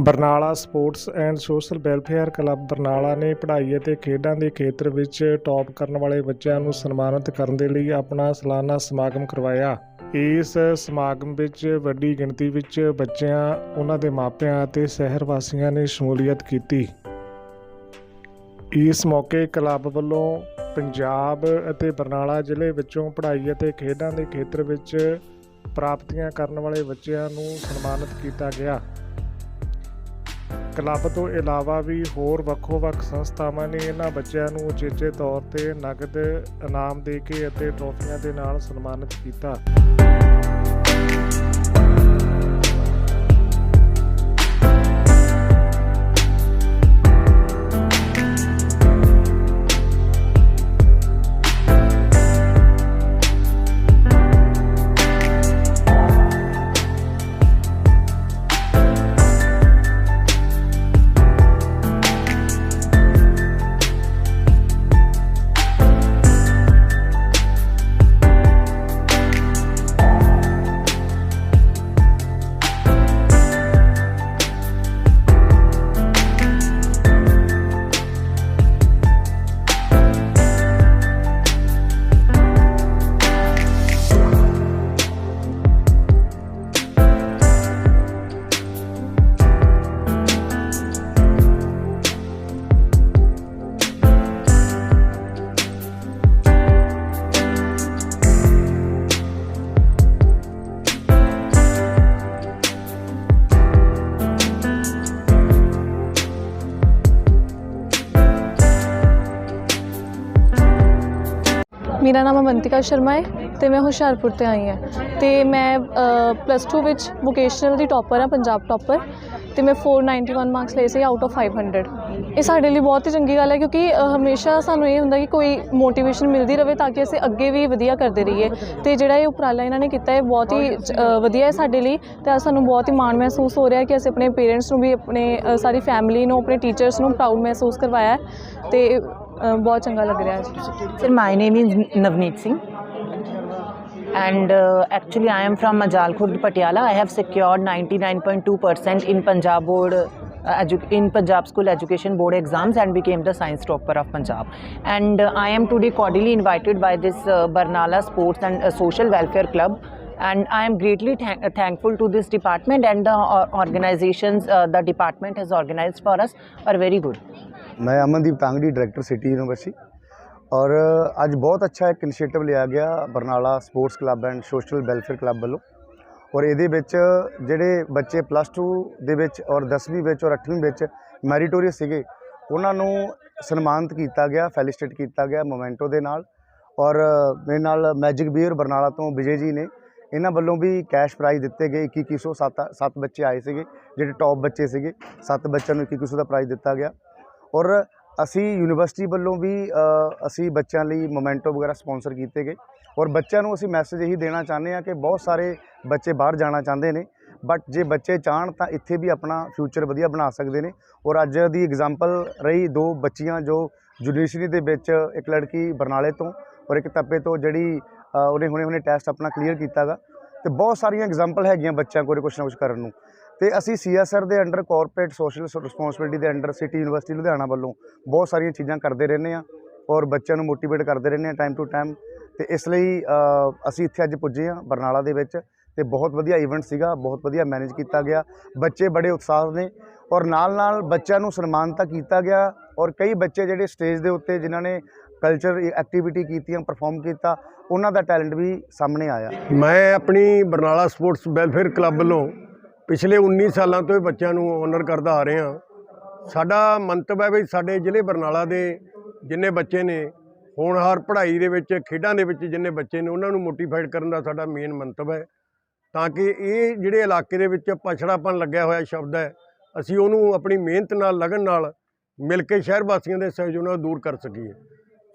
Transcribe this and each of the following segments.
Barnala sports and social welfare club Barnala ਨੇ ਪੜ੍ਹਾਈ ਅਤੇ ਖੇਡਾਂ ਦੇ ਖੇਤਰ ਵਿੱਚ ਟੌਪ ਕਰਨ ਵਾਲੇ ਬੱਚਿਆਂ ਨੂੰ ਸਨਮਾਨਿਤ ਕਰਨ ਦੇ ਲਈ ਆਪਣਾ ਸਾਲਾਨਾ ਸਮਾਗਮ ਕਰਵਾਇਆ। ਇਸ ਸਮਾਗਮ ਵਿੱਚ ਵੱਡੀ ਗਿਣਤੀ ਵਿੱਚ ਬੱਚਿਆਂ, ਉਹਨਾਂ ਦੇ ਮਾਪਿਆਂ ਅਤੇ ਸ਼ਹਿਰ ਵਾਸੀਆਂ ਨੇ ਸ਼ਮੂਲੀਅਤ ਕੀਤੀ। ਇਸ ਮੌਕੇ ਕਲੱਬ ਵੱਲੋਂ ਪੰਜਾਬ ਅਤੇ ਬਰਨਾਲਾ ਜ਼ਿਲ੍ਹੇ ਵਿੱਚੋਂ ਪੜ੍ਹਾਈ ਅਤੇ ਖੇਡਾਂ ਦੇ ਖੇਤਰ ਵਿੱਚ ਪ੍ਰਾਪਤੀਆਂ ਕਰਨ ਵਾਲੇ ਬੱਚਿਆਂ ਨੂੰ ਸਨਮਾਨਿਤ ਕੀਤਾ ਗਿਆ। ਕਲੱਬ ਤੋਂ ਇਲਾਵਾ ਵੀ ਹੋਰ ਵੱਖੋ-ਵੱਖ ਸੰਸਥਾਵਾਂ ਨੇ ਇਹਨਾਂ ਬੱਚਿਆਂ ਨੂੰ ਉਚੇਚੇ ਤੌਰ ਤੇ ਨਗਦ ਇਨਾਮ ਦੇ ਕੇ ਅਤੇ ਟਰੋਫੀਆਂ ਦੇ ਨਾਲ ਸਨਮਾਨਿਤ ਕੀਤਾ। ਮੇਰਾ ਨਾਮ ਅਵੰਤਿਕਾ ਸ਼ਰਮਾ ਹੈ ਤੇ ਮੈਂ ਹੁਸ਼ਿਆਰਪੁਰ ਤੇ ਆਈ ਹਾਂ। ਤੇ ਮੈਂ ਪਲੱਸ 2 ਵਿੱਚ ਵੋਕੇਸ਼ਨਲ ਦੀ ਟੌਪਰ ਹਾਂ, ਪੰਜਾਬ ਟੌਪਰ ਤੇ ਮੈਂ 491 ਮਾਰਕਸ ਲਏ ਸੀ ਆਊਟ ਆਫ 500 ਇਹ ਸਾਡੇ ਲਈ ਬਹੁਤ ਹੀ ਚੰਗੀ ਗੱਲ ਹੈ ਕਿਉਂਕਿ ਹਮੇਸ਼ਾ ਸਾਨੂੰ ਇਹ ਹੁੰਦਾ ਕਿ ਕੋਈ ਮੋਟੀਵੇਸ਼ਨ ਮਿਲਦੀ ਰਹੇ ਤਾਂ ਕਿ ਅਸੀਂ ਅੱਗੇ ਵੀ ਵਧੀਆ ਕਰਦੇ ਰਹੀਏ। ਤੇ ਜਿਹੜਾ ਇਹ ਉਪਰਾਲਾ ਇਹਨਾਂ ਨੇ ਕੀਤਾ ਹੈ ਬਹੁਤ ਹੀ ਵਧੀਆ ਹੈ ਸਾਡੇ ਲਈ। ਤੇ ਸਾਨੂੰ ਬਹੁਤ ਹੀ ਮਾਣ ਮਹਿਸੂਸ ਹੋ ਰਿਹਾ ਕਿ ਅਸੀਂ ਆਪਣੇ ਪੇਰੈਂਟਸ ਨੂੰ ਵੀ, ਆਪਣੇ ਸਾਰੀ ਫੈਮਿਲੀ ਨੂੰ, ਆਪਣੇ ਟੀਚਰਸ ਨੂੰ ਪ੍ਰਾਊਡ ਮਹਿਸੂਸ ਕਰਵਾਇਆ ਹੈ। ਤੇ ਬਹੁਤ ਚੰਗਾ ਲੱਗ ਰਿਹਾ ਹੈ Sir, my name is Navneet Singh. And uh, actually, I am from Majal Khurd, Patiala. I have secured 99.2% in Punjab Board. Uh, edu- in Punjab School Education Board exams and became the science topper of Punjab. And uh, I am today cordially invited by this uh, Barnala Sports and uh, Social Welfare Club. And I am greatly thank- uh, thankful to this department and the uh, organizations uh, the department has organized for us are very good. ਮੈਂ Amandeep Tangri director city university ਔਰ ਅੱਜ ਬਹੁਤ ਅੱਛਾ ਇੱਕ initiative ਲਿਆ ਗਿਆ Barnala sports club and social welfare club ਵੱਲੋਂ ਔਰ ਇਹਦੇ ਵਿੱਚ ਜਿਹੜੇ ਬੱਚੇ ਪਲੱਸ 2 ਦੇ ਵਿੱਚ ਔਰ 10ਵੀਂ ਵਿੱਚ ਔਰ 8ਵੀਂ ਵਿੱਚ ਮੈਰੀਟੋਰੀਅਸ ਸੀਗੇ ਉਹਨਾਂ ਨੂੰ ਸਨਮਾਨਿਤ ਕੀਤਾ ਗਿਆ ਫੈਲਿਸਿਟੇਟ ਕੀਤਾ ਗਿਆ ਮੋਮੈਂਟੋ ਦੇ ਨਾਲ ਔਰ ਮੇਰੇ ਨਾਲ ਮੈਜਿਕ ਬੀਅਰ ਬਰਨਾਲਾ ਤੋਂ ਵਿਜੇ ਜੀ ਨੇ ਇਹਨਾਂ ਵੱਲੋਂ ਵੀ ਕੈਸ਼ ਪ੍ਰਾਈਜ਼ ਦਿੱਤੇ ਗਏ 2100 ਸੱਤ ਸੱਤ ਬੱਚੇ ਆਏ ਸੀਗੇ, ਜਿਹੜੇ ਟੌਪ ਬੱਚੇ ਸੀਗੇ, ਸੱਤ ਬੱਚਿਆਂ ਨੂੰ 2100 ਦਾ ਪ੍ਰਾਈਜ਼ ਦਿੱਤਾ ਗਿਆ। ਔਰ ਅਸੀਂ ਯੂਨੀਵਰਸਿਟੀ ਵੱਲੋਂ ਵੀ ਅਸੀਂ ਬੱਚਿਆਂ ਲਈ ਮੋਮੈਂਟੋ ਵਗੈਰਾ ਸਪਾਂਸਰ ਕੀਤੇ ਗਏ। ਔਰ ਬੱਚਿਆਂ ਨੂੰ ਅਸੀਂ ਮੈਸੇਜ ਇਹੀ ਦੇਣਾ ਚਾਹੁੰਦੇ ਹਾਂ ਕਿ ਬਹੁਤ ਸਾਰੇ ਬੱਚੇ ਬਾਹਰ ਜਾਣਾ ਚਾਹੁੰਦੇ ਨੇ ਬਟ ਜੇ ਬੱਚੇ ਚਾਹਣ ਤਾਂ ਇੱਥੇ ਵੀ ਆਪਣਾ ਫਿਊਚਰ ਵਧੀਆ ਬਣਾ ਸਕਦੇ ਨੇ। ਔਰ ਅੱਜ ਦੀ ਐਗਜ਼ਾਮਪਲ ਰਹੀ ਦੋ ਬੱਚੀਆਂ ਜੋ ਯੂਨੀਵਰਸਿਟੀ ਦੇ ਵਿੱਚ ਇੱਕ ਲੜਕੀ ਬਰਨਾਲੇ ਤੋਂ ਔਰ ਇੱਕ ਤੱਪੇ ਤੋਂ, ਜਿਹੜੀ ਉਹਨੇ ਹੁਣੇ ਹੁਣੇ ਟੈਸਟ ਆਪਣਾ ਕਲੀਅਰ ਕੀਤਾਗਾ ਤੇ ਬਹੁਤ ਸਾਰੀਆਂ ਐਗਜ਼ਾਮਪਲ ਹੈਗੀਆਂ ਬੱਚਿਆਂ ਕੋਲ ਕੁਛ ਨਾ ਕੁਛ ਕਰਨ ਨੂੰ। ਤੇ ਅਸੀਂ ਸੀਐਸਆਰ ਦੇ ਅੰਡਰ ਕਾਰਪੋਰੇਟ ਸੋਸ਼ਲ ਰਿਸਪੌਂਸਿਬਿਲਟੀ ਦੇ ਅੰਡਰ ਸਿਟੀ ਯੂਨੀਵਰਸਿਟੀ ਲੁਧਿਆਣਾ ਵੱਲੋਂ ਬਹੁਤ ਸਾਰੀਆਂ ਚੀਜ਼ਾਂ ਕਰਦੇ ਰਹਿੰਦੇ ਆ ਔਰ ਬੱਚਿਆਂ ਨੂੰ ਮੋਟੀਵੇਟ ਕਰਦੇ ਰਹਿੰਦੇ ਆ ਟਾਈਮ ਟੂ ਟਾਈਮ ਤੇ ਇਸ ਲਈ ਅਸੀਂ ਇੱਥੇ ਅੱਜ ਪੁੱਜੇ ਆ ਬਰਨਾਲਾ ਦੇ ਵਿੱਚ ਤੇ ਬਹੁਤ ਵਧੀਆ ਇਵੈਂਟ ਸੀਗਾ, ਬਹੁਤ ਵਧੀਆ ਮੈਨੇਜ ਕੀਤਾ ਗਿਆ। ਬੱਚੇ ਬੜੇ ਉਤਸ਼ਾਹ ਨੇ ਔਰ ਨਾਲ ਨਾਲ ਬੱਚਿਆਂ ਨੂੰ ਸਨਮਾਨਤਾ ਕੀਤਾ ਗਿਆ ਔਰ ਕਈ ਬੱਚੇ ਜਿਹੜੇ ਸਟੇਜ ਦੇ ਉੱਤੇ ਜਿਨ੍ਹਾਂ ਨੇ ਕਲਚਰ ਐਕਟੀਵਿਟੀ ਕੀਤੀਆਂ ਪਰਫਾਰਮ ਕੀਤਾ, ਉਹਨਾਂ ਦਾ ਟੈਲੈਂਟ ਵੀ ਸਾਹਮਣੇ ਆਇਆ। ਮੈਂ ਆਪਣੀ ਬਰਨਾਲਾ ਸਪੋਰਟਸ ਵੈਲਫੇਅਰ ਕਲੱਬ ਵੱਲੋਂ ਪਿਛਲੇ 19 ਸਾਲਾਂ ਤੋਂ ਇਹ ਬੱਚਿਆਂ ਨੂੰ ਓਨਰ ਕਰਦਾ ਆ ਰਿਹਾ। ਸਾਡਾ ਮੰਤਵ ਹੈ ਵੀ ਸਾਡੇ ਜ਼ਿਲ੍ਹੇ ਬਰਨਾਲਾ ਦੇ ਜਿੰਨੇ ਬੱਚੇ ਨੇ ਹੋਣਹਾਰ ਪੜ੍ਹਾਈ ਦੇ ਵਿੱਚ, ਖੇਡਾਂ ਦੇ ਵਿੱਚ ਜਿੰਨੇ ਬੱਚੇ ਨੇ, ਉਹਨਾਂ ਨੂੰ ਮੋਟੀਵੇਟ ਕਰਨ ਦਾ ਸਾਡਾ ਮੇਨ ਮੰਤਵ ਹੈ। ਤਾਂ ਕਿ ਇਹ ਜਿਹੜੇ ਇਲਾਕੇ ਦੇ ਵਿੱਚ ਪਛੜਾਪਨ ਲੱਗਿਆ ਹੋਇਆ ਸ਼ਬਦ ਹੈ, ਅਸੀਂ ਉਹਨੂੰ ਆਪਣੀ ਮਿਹਨਤ ਨਾਲ, ਲਗਨ ਨਾਲ ਮਿਲ ਕੇ ਸ਼ਹਿਰ ਵਾਸੀਆਂ ਦੇ ਸਹਿਯੋਗ ਨਾਲ ਦੂਰ ਕਰ ਸਕੀਏ।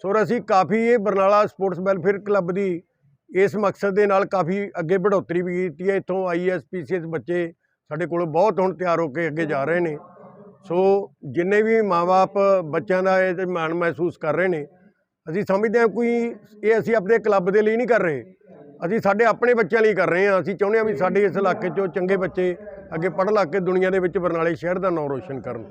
ਸੋ ਅਸੀਂ ਕਾਫੀ ਇਹ ਬਰਨਾਲਾ ਸਪੋਰਟਸ ਵੈਲਫੇਅਰ ਕਲੱਬ ਦੀ ਇਸ ਮਕਸਦ ਦੇ ਨਾਲ ਕਾਫੀ ਅੱਗੇ ਬੜੋਤਰੀ ਵੀ ਕੀਤੀ ਹੈ। ਇੱਥੋਂ ਆਈਐਸ ਪੀਸੀਐਸ ਬੱਚੇ ਸਾਡੇ ਕੋਲ ਬਹੁਤ ਹੁਣ ਤਿਆਰ ਹੋ ਕੇ ਅੱਗੇ ਜਾ ਰਹੇ ਨੇ। ਸੋ ਜਿੰਨੇ ਵੀ ਮਾਪੇ ਬੱਚਿਆਂ ਦਾ ਇਹ ਤੇ ਮਾਣ ਮਹਿਸੂਸ ਕਰ ਰਹੇ ਨੇ, ਅਸੀਂ ਸਮਝਦੇ ਹਾਂ ਕੋਈ ਇਹ ਅਸੀਂ ਆਪਣੇ ਕਲੱਬ ਦੇ ਲਈ ਨਹੀਂ ਕਰ ਰਹੇ। ਅਸੀਂ ਸਾਡੇ ਆਪਣੇ ਬੱਚਿਆਂ ਲਈ ਕਰ ਰਹੇ ਹਾਂ। ਅਸੀਂ ਚਾਹੁੰਦੇ ਹਾਂ ਵੀ ਸਾਡੇ ਇਸ ਇਲਾਕੇ 'ਚੋਂ ਚੰਗੇ ਬੱਚੇ ਅੱਗੇ ਪੜ੍ਹ ਲੱਗ ਕੇ ਦੁਨੀਆ ਦੇ ਵਿੱਚ ਬਰਨਾਲੇ ਸ਼ਹਿਰ ਦਾ ਨਾਮ ਰੋਸ਼ਨ ਕਰਨ।